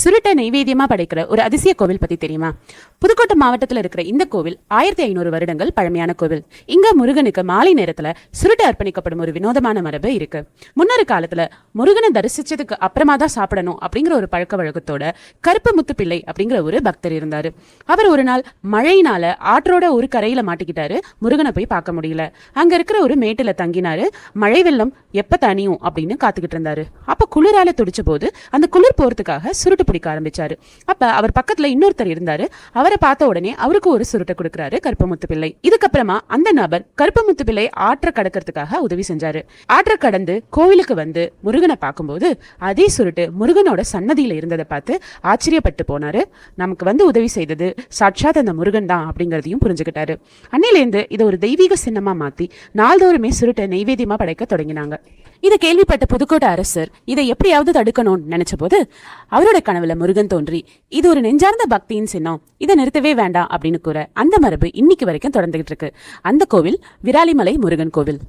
சுருட்டை நைவேத்தியமாக படைக்கிற ஒரு அதிசய கோவில் பத்தி தெரியுமா? புதுக்கோட்டை மாவட்டத்தில் இருக்கிற இந்த கோவில் ஆயிரத்தி ஐநூறு வருடங்கள் பழமையான கோவில். இங்கே முருகனுக்கு மாலை நேரத்துல சுருட்டை அர்ப்பணிக்கப்படும் ஒரு வினோதமான மரபு இருக்கு. முன்னொரு காலத்துல முருகனை தரிசிச்சதுக்கு அப்புறமா தான் சாப்பிடணும் அப்படிங்கிற ஒரு பழக்க வழக்கத்தோட கருப்பு முத்துப்பிள்ளை அப்படிங்கிற ஒரு பக்தர் இருந்தார். அவர் ஒரு நாள் மழையினால ஆற்றோட ஒரு கரையில் மாட்டிக்கிட்டாரு. முருகனை போய் பார்க்க முடியல. அங்க இருக்கிற ஒரு மேட்டுல தங்கினாரு. மழை வெள்ளம் எப்போ தனியும் அப்படின்னு காத்துக்கிட்டு இருந்தாரு. குளிரால துடிச்ச போது அந்த குளிர் போறதுக்காக சுருட்டு பிடிக்க ஆரம்பிச்சாரு. அப்ப அவர் பக்கத்துல இன்னொருத்தர் இருந்தாரு. அவரை பார்த்த உடனே அவருக்கு ஒரு சுருட்டை கொடுக்கறாரு கருப்பமுத்து பிள்ளை. இதுக்கப்புறமா அந்த நபர் கருப்பமுத்து பிள்ளை ஆற்ற கடக்கிறதுக்காக உதவி செஞ்சாரு. ஆற்ற கடந்து கோவிலுக்கு வந்து முருகனை பார்க்கும்போது அதே சுருட்டு முருகனோட சன்னதியில இருந்ததை பார்த்து ஆச்சரியப்பட்டு போனாரு. நமக்கு வந்து உதவி செய்தது சாட்சாத் அந்த முருகன் தான் அப்படிங்கறதையும் புரிஞ்சுக்கிட்டாரு. அன்னையிலேருந்து இதை ஒரு தெய்வீக சின்னமா மாத்தி நாள்தோறுமே சுருட்டை நெய்வேத்தியமா படைக்க தொடங்கினாங்க. இதை கேள்விப்பட்ட புதுக்கோட்டை அரசர் இதை எப்படியாவது தடுக்கணும்னு நினைச்ச போது அவரோட கனவுல முருகன் தோன்றி இது ஒரு நெஞ்சார்ந்த பக்தியின் சின்னம். இதை நிறுத்தவே வேண்டாம் அப்படின்னு கூற அந்த மரபு இன்னைக்கு வரைக்கும் தொடர்ந்துகிட்டு இருக்கு. அந்த கோவில் விராலிமலை முருகன் கோவில்.